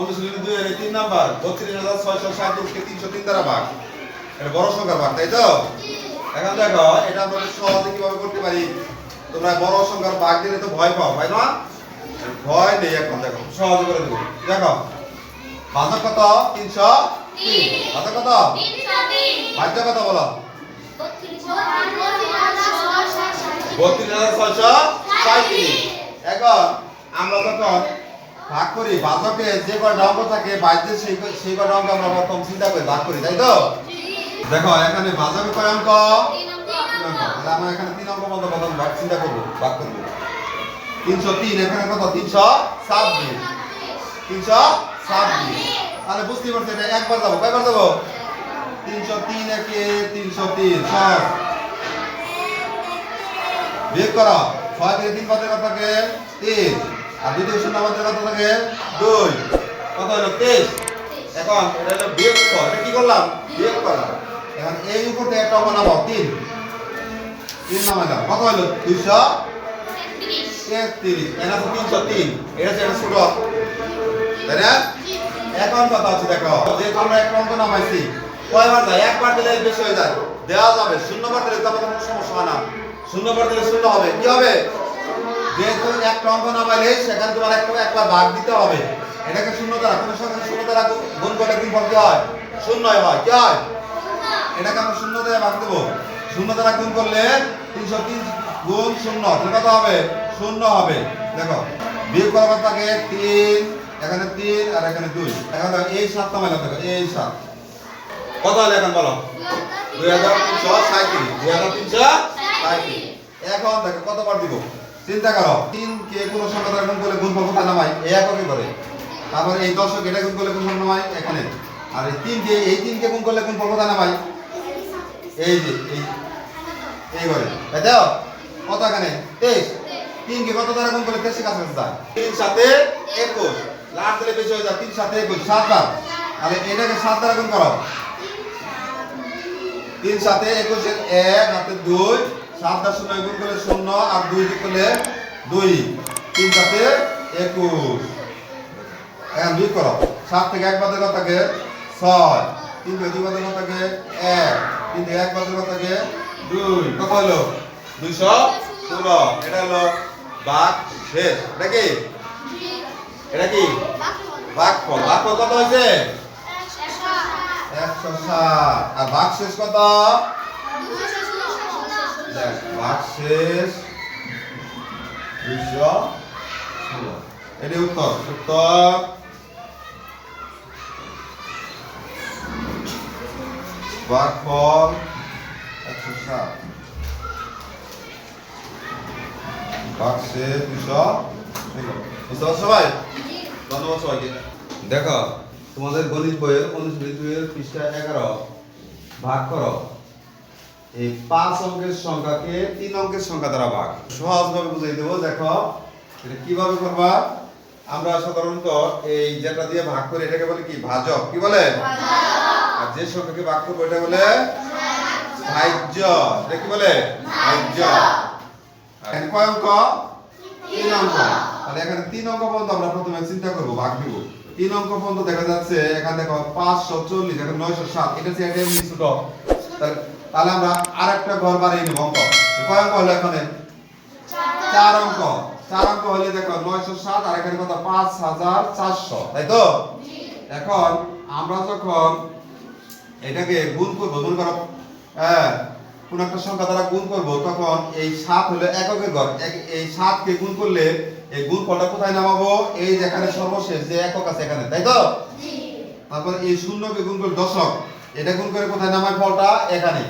অনুশীলনী দুই এর তিন নাম্বার, বত্রিশ হাজার ছয়শো সাঁত্রিশকে তিনশো তিন দ্বারা ভাগ। এটা বড় সংখ্যার ভাগ, তাই তো? এখন দেখো, এটা আমরা সহজে কীভাবে করতে পারি? তোমরা বড় সংখ্যার ভাগ দিলে তো ভয় পাও, তাই না? ভয় নেই এখন, দেখো, সহজে করে দেবো। দেখো ভাজক কত? তিনশো তিন। ভাজক কত? ভাজ্য কত বলো? বত্রিশ হাজার ছয়শো সাঁত্রিশ এখন আমরা যখন ভাগ করি বাজকে যে কয়টা অঙ্ক থাকে বাজ্যের সেই সেই কয়টা অঙ্ক আমরা প্রথম চিন্তা করে ভাগ করি তাই তো? দেখো এখানে বাজকে কয় অঙ্ক? তাহলে আমরা এখানে তিন অঙ্ক মতো প্রথম ভাগ চিন্তা করব ভাগ করব। তিনশো তিন এখানে কত? তিনশো ছাব্বিশ। তিনশো ছাব্বিশ। তাহলে বুঝতে পারছি এটা একবার যাব কয়বার যাব? তিনশো তিন একে তিনশো তিন সব বিয়োগ করো। ছয় থেকে তিন কত কত থাকে? তিন। আর থেকে শূন্য কত কত থাকে? দুই। কত হলো? তেইশ। এখন এটা হলো বিয়োগ কর। এটা কি করলাম? বিয়োগ করলাম এখন এই উপর থেকে একটা অঙ্ক নামাও। তিন। তিন নামাইলাম কত হলো? দুইশো তেত্রিশ। এটা হচ্ছে তিনশো তিন। এটা হচ্ছে এটা ছোট। তাই না? এখন কথা হচ্ছে দেখো যেহেতু আমরা একটা অঙ্ক নামাইছি কয়বার যায়? একবার দিলে বেশি হয়ে যায়। দেওয়া যাবে। শূন্যবার দিলে তো আমাদের কোনো সমস্যা হয় না। শূন্যবার দিলে শূন্য হবে। কি হবে? যেহেতু একটা অঙ্ক নামাইলে সেখানে তোমার একটা একবার ভাগ দিতে হবে। এটাকে শূন্য দ্বারা কোনো সংখ্যা শূন্য গু- গুণ করলে কি কি হয়? শূন্য হয়, কি হয়? এটাকে আমরা শূন্য দ্বারা ভাগ দেবো। শূন্য দ্বারা গুণ করলে তিনশো তিন গুণ শূন্য, তাহলে কত হবে? শূন্য হবে। দেখো, বিয়োগ করার থাকে তিন, এখানে তিন আর এখানে দুই। এখন এই সাতটা মাইলাম দেখো, এই সাত। কত হলো এখন বলো? দুই হাজার তিনশো সাঁত্রিশ দুই হাজার তিনশো সাঁত্রিশ এখন দেখো, কতবার দিব? চিন্তা করো তিন কে কোনো সংখ্যা গুণ করলে গুণ কোথায় নামাই এই এককে করে। তারপরে এই দশক এটা গুণ করলে কোন সংখ্যা নামাই এখানে। আর এই তিন কে এই তিন কে গুণ করলে কোন কোথায় নামাই এই যে, এই এই করে তো কত এখানে তেইশ। তিন কে কত দ্বারা গুণ করলে তেইশের কাছাকাছি যায় তিন সাথে একুশ। লাস্ট দিলে বেশি হয়ে যায় তিন সাথে একুশ। সাত বার। তাহলে এটাকে সাত দ্বারা গুণ করো। তিন সাথে একুশের এক, হাতে দুই সাত দশ শূন্য গুণ করলে শূন্য আর দুই করলে দুই। তিন সাথে একুশ। এখন দুই করো। সাত থেকে এক বাদের থাকে ছয়। তিন থেকে দুই বাদের থাকে এক। তিন থেকে এক বাদের থাকে দুই। কত হলো? দুইশো ষোলো। এটা হলো বাঘ শেষ। এটা কি? এটা কি? বাঘ ফল বাঘ ফল কত হয়েছে? একশো ষাট আর বাঘ শেষ কত? দেখ, বাঘ শেষ দুইশো ষোলো। এটি উত্তর উত্তর। বাঘ ফল একশো ষাট বাঘ শেষ দুইশো ষোলো। বুঝতে পারছ সবাই? ধন্যবাদ সবাইকে। দেখো তোমাদের গণিত বইয়ের অনুশীলনী দুইয়ের পৃষ্ঠা এগারো ভাগ করো। এই পাঁচ অঙ্কের সংখ্যাকে তিন অঙ্কের সংখ্যা দ্বারা ভাগ। সহজভাবে বুঝিয়ে দেবো দেখো এটা কীভাবে করবা? আমরা সাধারণত এই যেটা দিয়ে ভাগ করি এটাকে বলে কি? ভাজক। কি বলে? আর যে সংখ্যাকে ভাগ করব এটা বলে ভাজ্য এটা কি বলে? ভাজ্য এখানে কয় অঙ্ক? তিন অঙ্ক। তাহলে এখানে তিন অঙ্ক পর্যন্ত আমরা প্রথমে চিন্তা করব ভাগ দিব। তিন অঙ্ক পর্যন্ত দেখা যাচ্ছে এখানে দেখো পাঁচশো চল্লিশ এখানে নয়শো সাত। এটা হচ্ছে ছোট? তাহলে তাহলে আমরা আর একটা ঘর বাড়িয়ে নেব অঙ্ক। কয় অঙ্ক হলো এখানে? চার অঙ্ক। চার অঙ্ক হলে দেখো নয়শো সাত আর এখানে কত? পাঁচ হাজার চারশো। তাই তো? এখন আমরা যখন এটাকে গুণ করব গুণ করো হ্যাঁ কোন একটা সংখ্যা দ্বারা গুণ করব তখন এই সাত হলো এককের ঘর। এই সাতকে গুণ করলে এই গুণ ফলটা কোথায় নামাবো? এই যেখানে সর্বশেষ যে একক আছে এখানে তাই তো? তারপর এই শূন্যকে গুণ করে দশক এটা গুণ করে কোথায় নামায় ফলটা? এখানে।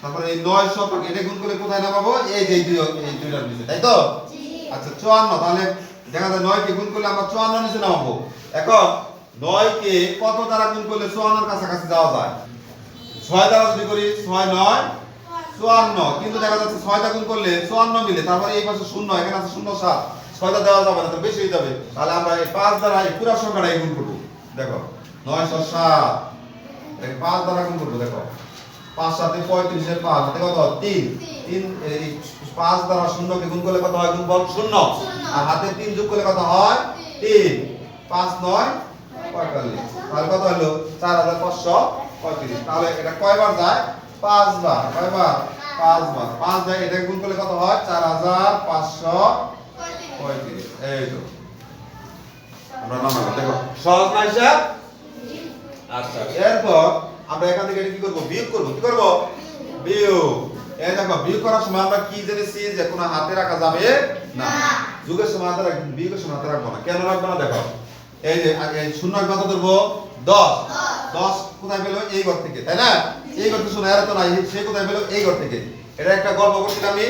তারপরে এই নয় শতক এটা গুণ করে কোথায় নামাবো? এই যে দুই এই দুইটার নিচে তাই তো? আচ্ছা চুয়ান্ন তাহলে দেখা যায় নয় কে গুণ করলে আমরা চুয়ান্ন নিচে নামাবো। এখন নয় কে কত দ্বারা গুণ করলে চুয়ান্নর কাছাকাছি যাওয়া যায়? ছয় দ্বারা যদি করি ছয় নয় চুয়ান্ন। কিন্তু দেখা যাচ্ছে ছয়টা গুণ করলে চুয়ান্ন মিলে তারপরে এই পাশে শূন্য এখানে আছে শূন্য সাত। ছয়টা দেওয়া যাবে না তো বেশি হয়ে যাবে। তাহলে আমরা এই পাঁচ দ্বারা এই পুরো সংখ্যাটা গুণ করব। দেখো নয়শো সাত। পাঁচ দ্বারা গুণ করব দেখো। পাঁচ সাথে পঁয়ত্রিশের পাঁচ হাতে কত? তিন। তিন এই পাঁচ দ্বারা শূন্যকে গুণ করলে কত হয়? গুণ বল শূন্য। আর হাতে তিন যোগ করলে কত হয়? তিন। পাঁচ নয় পঁয়তাল্লিশ। তাহলে কত হলো? চার হাজার পাঁচশো পঁয়ত্রিশ। তাহলে এটা কয়বার যায়? পাঁচবার। কয়বার? পাঁচবার। পাঁচ যায় এটা গুণ করলে কত হয়? চার হাজার পাঁচশো পঁয়ত্রিশ। এই তো। আমরা নামাবো দেখো। সহজ না হিসাব? আচ্ছা এরপর আমরা এখান থেকে এটা কি করব? বিয়োগ করব। কি করব? বিয়োগ। এই দেখো বিয়োগ করার সময় আমরা কি জেনেছি যে কোনো হাতে রাখা যাবে না। যুগের সময় হাতে রাখব বিয়োগের সময় হাতে রাখব না। কেন রাখব না দেখো? এই যে আগে শূন্য কত ধরবো দশ। দশ। কোথায় পেল? এই ঘর থেকে তাই না? এই ঘর থেকে শূন্য এর তো নাই সে কোথায় পেল? এই ঘর থেকে। এটা একটা গল্প করছিলাম আমি।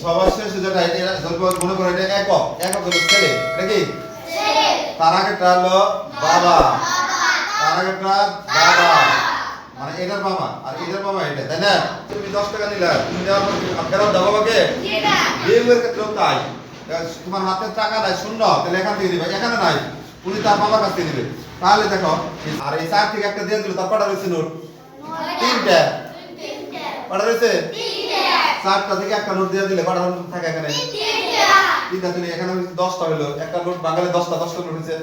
সবার শেষে যেটা এটা গল্প মনে করো এটা একক। একক হলো ছেলে এটা কি? তার আগেটা হলো বাবা। তার আগেরটা দাদা মানে এটার বাবা আর এটার বাবা এটা তাই না? তুমি দশ টাকা নিলে তুমি দেওয়ার পর তুমি ফেরত দাও বাবাকে। বিয়ের ক্ষেত্রেও তাই। তোমার হাতে টাকা নাই শূন্য তাহলে এখান থেকে দিবে। এখানে নাই উনি তার বাবার কাছ থেকে দিবে। তাহলে দেখো আর এই চার থেকে একটা দিয়ে দিল তার কটা রয়েছে নোট? তিনটা। কটা রয়েছে? চারটা থেকে একটা নোট দিয়ে দিলে কটা নোট থাকে এখানে? তিনটা। দিলে এখানে দশটা হলো একটা নোট বাঙালি দশটা দশটা নোট হয়েছে।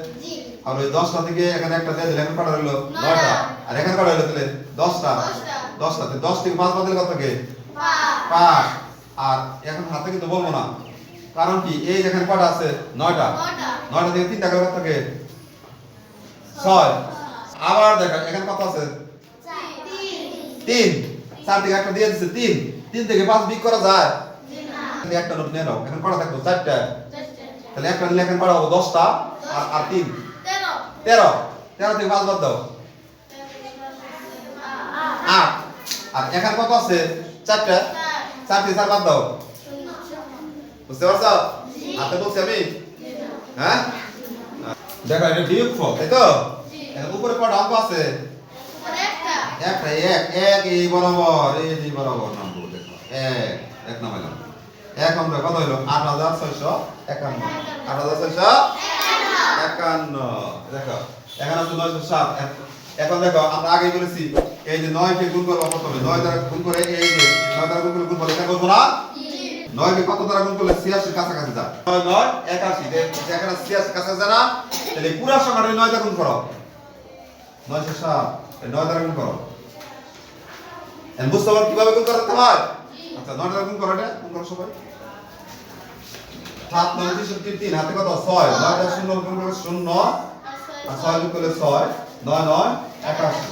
আর ওই দশটা থেকে এখানে একটা দিয়ে দিলে এখানে কটা হলো নয়টা। আর এখানে কটা হলো তাহলে? দশটা। দশটা। দশ থেকে পাঁচ বাদ দিলে কত থাকে পাঁচ। আর এখন হাতে কিন্তু বলব না। কারণ কি? এই যেখানে কটা আছে নয়টা। নয়টা। থেকে তিনটা করে কত থাকে ছয়। আবার দেখো এখানে কত আছে? তিন। চার থেকে একটা দিয়ে দিচ্ছে তিন। তিন থেকে পাঁচ বিক করা যায়। একটা নোট নিয়ে নাও। এখন কটা থাকতো চারটা। তাহলে একটা নিলে এখন কটা হব দশটা। আর আর তিন। তেরো। তেরো থেকে পাঁচ বাদ দাও। আট। আর এখানে কত আছে? চারটা। চার থেকে চার বাদ দাও। বুঝতে পারছ? হাতে বলছি আমি? হ্যাঁ? দেখো এটা বিয়োগ ফল। তাই তো? উপরে কটা অঙ্ক আছে? একটা এক এক এই বরাবর এই যে বরাবর নামবো দেখো। এক এক নামাইলাম এক আমরা কত হইল? আট হাজার ছয়শো একান্ন। আট হাজার ছয়শো একান্ন এখানে দেখো, আমরা আগে বলেছি, এই যে নয়কে গুণ করব প্রথমে। নয় দ্বারা গুণ করে এই যে, নয় দ্বারা গুণ করে গুণ করে এটা করব না? নয়কে কত দ্বারা গুণ করলে? ছিয়াশির কাছাকাছি যায় নয় নয়, একাশি। যে- যে এখানে ছিয়াশির কাছাকাছি না? তাহলে পুরা সংখ্যাটা নয় দ্বারা গুণ করো। নয়শো সাত। নয় দ্বারা গুণ করো। বুঝতে পারো কীভাবে গুণ করতে হয় আচ্ছা নয় দ্বারা গুণ করো এটা? গুণ করো সবাই। সাত নয় তেষট্টি তিন, হাতে কত? ছয়। নয় দ্বারা শূন্য করলে শূন্য। আর ছয় যোগ করলে ছয়। নয় নয়, একাশি।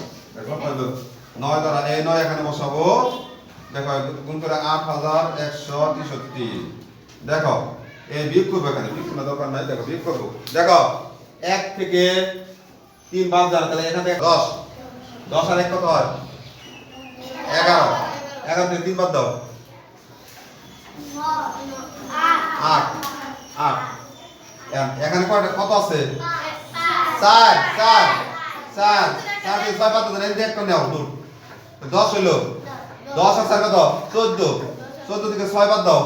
নয় দ্বারা এই নয়, এখানে বসাবো। দেখো, গুণ করে আট হাজার একশো তেষট্টি দেখো এই বিয়োগ করব এখানে। বিয়োগ করার দরকার নাই। দেখো, বিয়োগ করব। দেখো, এক থেকে তিন বাদ যান তাহলে এখান দশ। দশ আর এক কত হয়? এগারো। এগারো থেকে তিন বাদ দাও। আট। আট। এখানে কয়টা? কত আছে? চার চার চার চার থেকে ছয় বাদ দাও একটা নেও দূর। দশ হইল। দশ আর চার কত চোদ্দ। চোদ্দ থেকে ছয় বাদ দাও।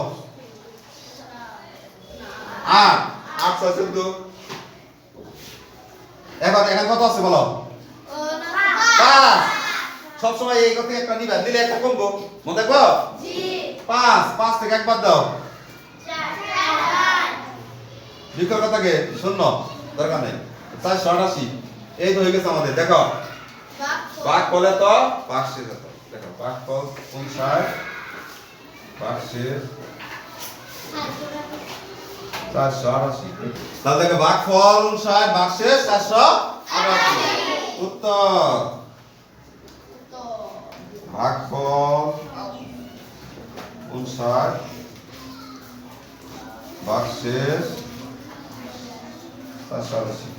আট আট ছয় চোদ্দ। এখন এখানে কত আছে বলো? পাঁচ। সবসময় এই কথা একটা নিবা দিলে একটা কমবো। মনে দেখব পাঁচ পাঁচ থেকে একবার দাও। বিকল কথাকে, শূন্য, দরকার নেই। চারশো আটাশি এই তো হয়ে গেছে আমাদের, দেখো। বাঘ বলে তো বাঘ শেষ দেখো বাঘ ফল কোন সার? বাঘ শেষ। চারশো আটাশি তাহলে দেখো বাঘ ফল উনষাট বাঘ শেষ চারশো আটাশি উত্তর। ভাগ ফল উনষাট চারশো আটাশি